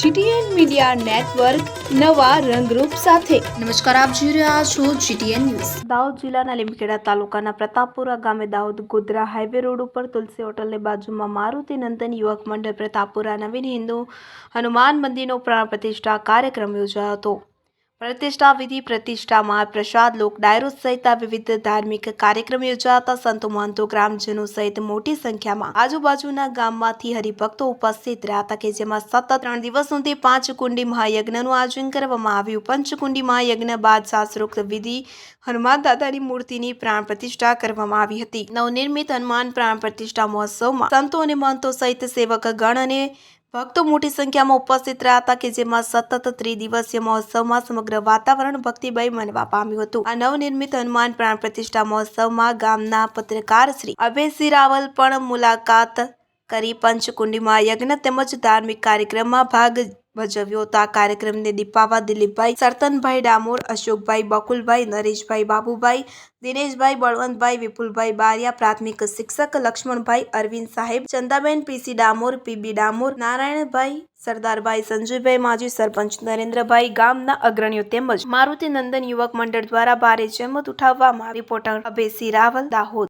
GTN media network નવા રંગરૂપ સાથે. નમસ્કાર આપ જોઈ રહ્યા છો જીટીએન ન્યૂઝ. દાહોદ જિલ્લાના લીમખેડા તાલુકાના પ્રતાપપુરા ગામે દાહોદ ગોધરા હાઈવે રોડ ઉપર તુલસી હોટલની બાજુમાં મારુતિ નંદન યુવક મંડળ પ્રતાપપુરા નવીન હિન્દુ હનુમાન મંદિરનો પ્રાણ પ્રતિષ્ઠા કાર્યક્રમ યોજાયો હતો. પ્રતિષ્ઠા વિધિ પ્રતિષ્ઠામાં પ્રસાદ લોક ડાયરો સહિત વિવિધ ધાર્મિક કાર્યક્રમ યોજાતા સંતો મહંતો ગ્રામજનો સહિત મોટી સંખ્યામાં આજુબાજુના ગામમાંથી હરિભક્તો ઉપસ્થિત રહ્યા હતા કે જેમાં સતત ત્રણ દિવસ સુધી પાંચ કુંડી મહાયજ્ઞનું આયોજન કરવામાં આવ્યું. પંચકુંડી મહાયજ્ઞ બાદ શાસ્ત્રોક્ત વિધિ હનુમાન દાદાની મૂર્તિની પ્રાણ પ્રતિષ્ઠા કરવામાં આવી હતી. નવનિર્મિત હનુમાન પ્રાણ પ્રતિષ્ઠા મહોત્સવમાં સંતો અને મહંતો સહિત સેવક ગણ અને ભક્તો મોટી સંખ્યામાં ઉપસ્થિત રહ્યા હતા કે જેમાં સતત ત્રિદિવસીય મહોત્સવમાં સમગ્ર વાતાવરણ ભક્તિમય બનવા પામ્યું હતું. આ નવનિર્મિત હનુમાન પ્રાણ પ્રતિષ્ઠા મહોત્સવમાં ગામના પત્રકાર શ્રી અભયસિંહ રાવલ પણ મુલાકાત કરી પંચકુંડીમાં યજ્ઞ તેમજ ધાર્મિક કાર્યક્રમમાં ભાગ ભજવ્યો હતો આ કાર્યક્રમને દીપાવા દિલીપભાઈ, સરતનભાઈ ડામોર, અશોકભાઈ બકુલભાઈ, નરેશભાઈ બાબુભાઈ, દિનેશભાઈ બળવંતભાઈ, વિપુલભાઈ બારિયા, પ્રાથમિક શિક્ષક લક્ષ્મણભાઈ અરવિંદ સાહેબ, ચંદાબેન પીસી ડામોર પીબી ડામોર, નારાયણભાઈ સરદારભાઈ, સંજયભાઈ માજી, સરપંચ નરેન્દ્રભાઈ ગામના અગ્રણીઓ તેમજ મારુતિ નંદન યુવક મંડળ દ્વારા ભારે જહેમત ઉઠાવવામાં. રિપોર્ટર અભયસિંહ રાવલ, દાહોદ